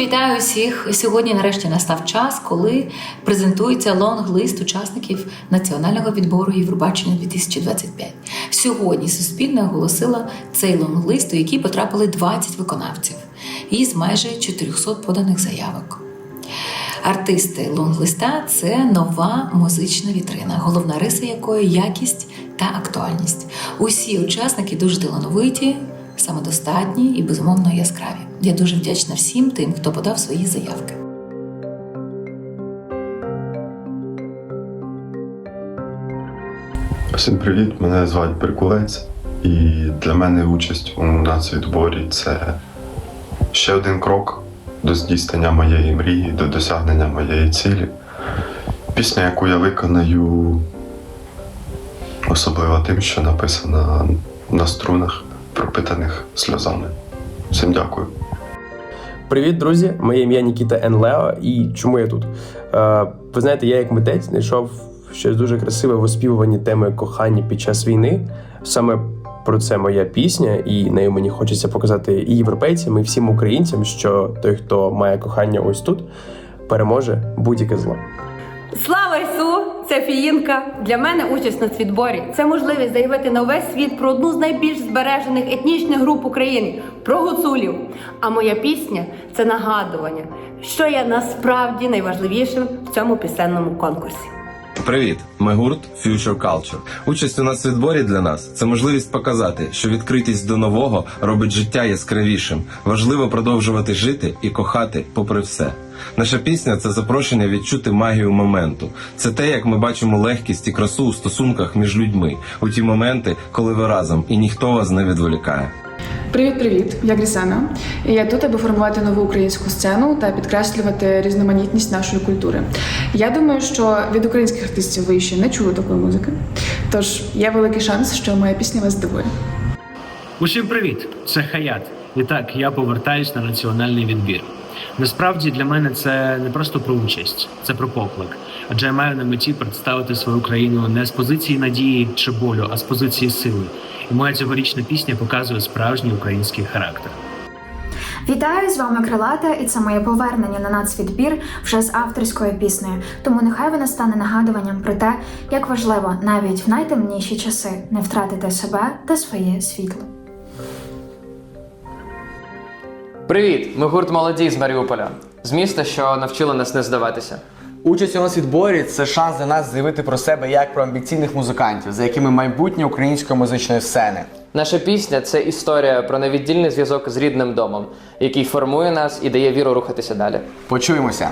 вітаю всіх! Сьогодні нарешті настав час, коли презентується лонг-лист учасників національного відбору Євробачення 2025. Сьогодні Суспільне оголосила цей лонг-лист, у який потрапили 20 виконавців із майже 400 поданих заявок. Артисти лонглиста це нова музична вітрина, головна риса якої якість та актуальність. Усі учасники дуже талановиті, самодостатні і безумовно яскраві. Я дуже вдячна всім тим, хто подав свої заявки. Всім привіт! Мене звати Перкулець, і для мене участь у нацвідборі це ще один крок до здійснення моєї мрії, до досягнення моєї цілі. Пісня, яку я виконаю, особлива тим, що написана на струнах, пропитаних сльозами. Всім дякую. Привіт, друзі! Моє ім'я Нікіта Енлео. І чому я тут? Е, ви знаєте, я як митець знайшов щось дуже красиве в оспівуванні теми кохання під час війни. Саме про це моя пісня, і нею мені хочеться показати і європейцям, і всім українцям, що той, хто має кохання ось тут, переможе будь-яке зло. Слава! Це Фіїнка. Для мене участь на світборі це можливість заявити на увесь світ про одну з найбільш збережених етнічних груп України про гуцулів. А моя пісня це нагадування, що є насправді найважливішим в цьому пісенному конкурсі. Привіт, ми гурт Future Culture. Участь у нас відборі для нас це можливість показати, що відкритість до нового робить життя яскравішим. Важливо продовжувати жити і кохати попри все. Наша пісня це запрошення відчути магію моменту. Це те, як ми бачимо легкість і красу у стосунках між людьми у ті моменти, коли ви разом і ніхто вас не відволікає. Привіт, привіт! Я Грісана. І я тут, аби формувати нову українську сцену та підкреслювати різноманітність нашої культури. Я думаю, що від українських артистів ви ще не чули такої музики. Тож є великий шанс, що моя пісня вас здивує. Усім привіт! Це Хаят. І так, я повертаюсь на національний відбір. Насправді для мене це не просто про участь, це про поклик. Адже я маю на меті представити свою країну не з позиції надії чи болю, а з позиції сили. І моя цьогорічна пісня показує справжній український характер. Вітаю з вами Крилата, і це моє повернення на нацвідбір вже з авторською піснею. Тому нехай вона стане нагадуванням про те, як важливо навіть в найтемніші часи не втратити себе та своє світло. Привіт! Ми гурт молоді з Маріуполя, з міста, що навчило нас не здаватися. Участь у нас відборі це шанс для нас заявити про себе як про амбіційних музикантів, за якими майбутнє української музичної сцени. Наша пісня це історія про невіддільний зв'язок з рідним домом, який формує нас і дає віру рухатися далі. Почуємося.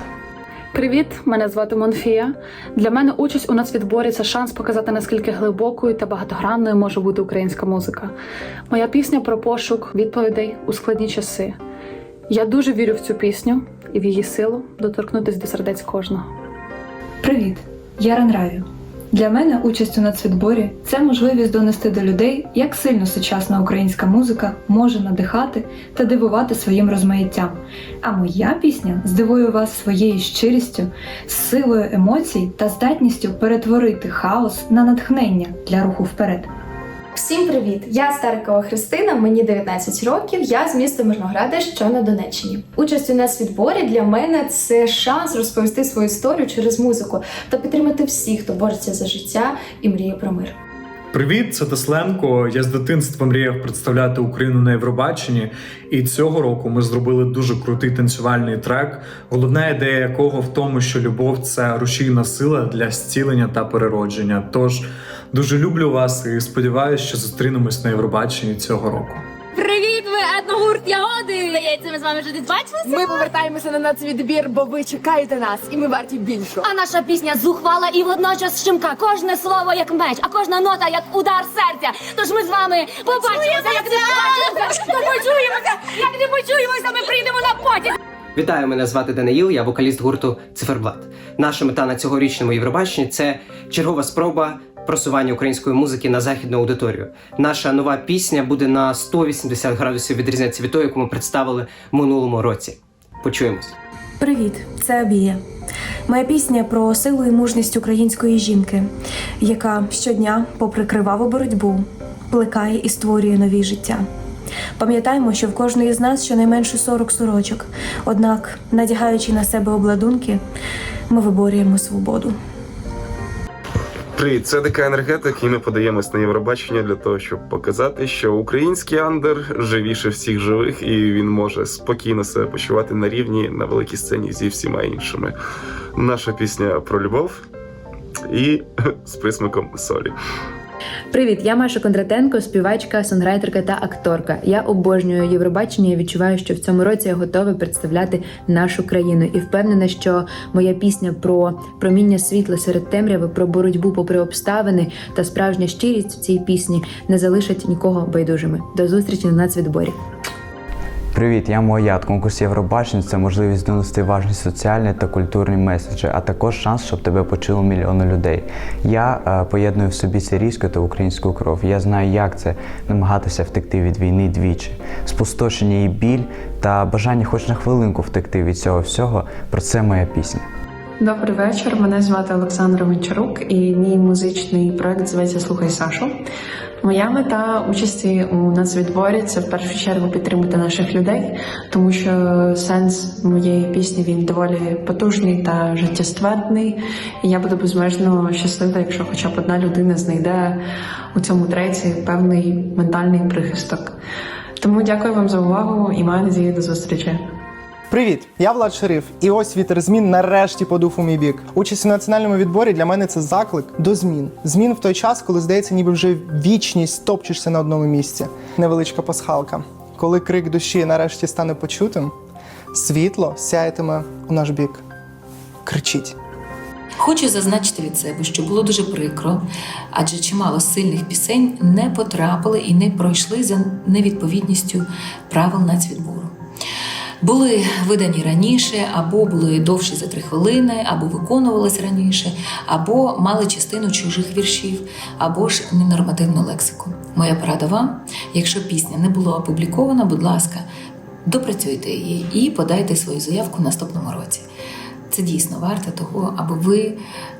Привіт, мене звати Монфія. Для мене участь у нацвідборі це шанс показати наскільки глибокою та багатогранною може бути українська музика. Моя пісня про пошук відповідей у складні часи. Я дуже вірю в цю пісню і в її силу доторкнутися до сердець кожного. Привіт, я Ранраві. Для мене участь у нацвідборі це можливість донести до людей, як сильно сучасна українська музика може надихати та дивувати своїм розмаїттям. А моя пісня здивує вас своєю щирістю, силою емоцій та здатністю перетворити хаос на натхнення для руху вперед. Всім привіт! Я Старикова Христина, мені 19 років. Я з міста Мирнограда, що на Донеччині. Участь у нас відборі для мене це шанс розповісти свою історію через музику та підтримати всіх, хто бореться за життя і мріє про мир. Привіт, це Тесленко. Я з дитинства мріяв представляти Україну на Євробаченні, і цього року ми зробили дуже крутий танцювальний трек, головна ідея якого в тому, що любов це рушійна сила для зцілення та переродження. Тож дуже люблю вас і сподіваюся, що зустрінемось на Євробаченні цього року. Привіт, етногурт Ягоди! Здається, ми з вами вже десь бачилися? Ми повертаємося на нацвідбір, бо ви чекаєте нас, і ми варті більшого. А наша пісня зухвала і водночас щемка. Кожне слово як меч, а кожна нота як удар серця. Тож ми з вами побачимося, як не побачимося, то почуємося, як не почуємося, ми прийдемо на потяг. Вітаю, мене звати Даниїл, я вокаліст гурту Циферблат. Наша мета на цьогорічному Євробаченні це чергова спроба просування української музики на західну аудиторію. Наша нова пісня буде на 180 градусів відрізнятися від тої, яку ми представили в минулому році. Почуємось. Привіт, це Абія. Моя пісня про силу і мужність української жінки, яка щодня, попри криваву боротьбу, плекає і створює нові життя. Пам'ятаємо, що в кожної з нас щонайменше 40 сорочок. Однак, надягаючи на себе обладунки, ми виборюємо свободу. Привіт, це ДК енергетик, і ми подаємось на Євробачення для того, щоб показати, що український андер живіше всіх живих, і він може спокійно себе почувати на рівні на великій сцені зі всіма іншими. Наша пісня про любов і з присмаком солі. Привіт, я Маша Кондратенко, співачка, сонграйтерка та акторка. Я обожнюю Євробачення і відчуваю, що в цьому році я готова представляти нашу країну і впевнена, що моя пісня про проміння світла серед темряви, про боротьбу попри обставини та справжня щирість в цій пісні не залишать нікого байдужими. До зустрічі на нацвідборі. Привіт, я Моят. Конкурс Євробачення це можливість донести важні соціальні та культурні меседжі, а також шанс, щоб тебе почули мільйони людей. Я е, поєдную в собі сирійську та українську кров. Я знаю, як це намагатися втекти від війни двічі. Спустошення і біль та бажання хоч на хвилинку втекти від цього всього. Про це моя пісня. Добрий вечір. Мене звати Олександра Гончарук, і мій музичний проект зветься Слухай Сашу. Моя мета участі у нацвідборі це в першу чергу підтримати наших людей, тому що сенс моєї пісні він доволі потужний та життєствердний. І я буду безмежно щаслива, якщо хоча б одна людина знайде у цьому треці певний ментальний прихисток. Тому дякую вам за увагу і маю надію до зустрічі. Привіт, я Влад Шериф, і ось вітер змін нарешті подув у мій бік. Участь у національному відборі для мене це заклик до змін. Змін в той час, коли здається, ніби вже вічність топчешся на одному місці. Невеличка пасхалка. Коли крик душі нарешті стане почутим, світло сяятиме у наш бік. Кричіть. Хочу зазначити від себе, що було дуже прикро, адже чимало сильних пісень не потрапили і не пройшли за невідповідністю правил нацвідбору. Були видані раніше, або були довші за три хвилини, або виконувалися раніше, або мали частину чужих віршів, або ж ненормативну лексику. Моя порада вам, якщо пісня не була опублікована, будь ласка, допрацюйте її і подайте свою заявку в наступному році. Це дійсно варто того, аби ви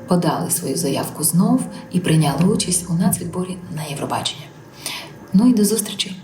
подали свою заявку знов і прийняли участь у нацвідборі на Євробачення. Ну і до зустрічі!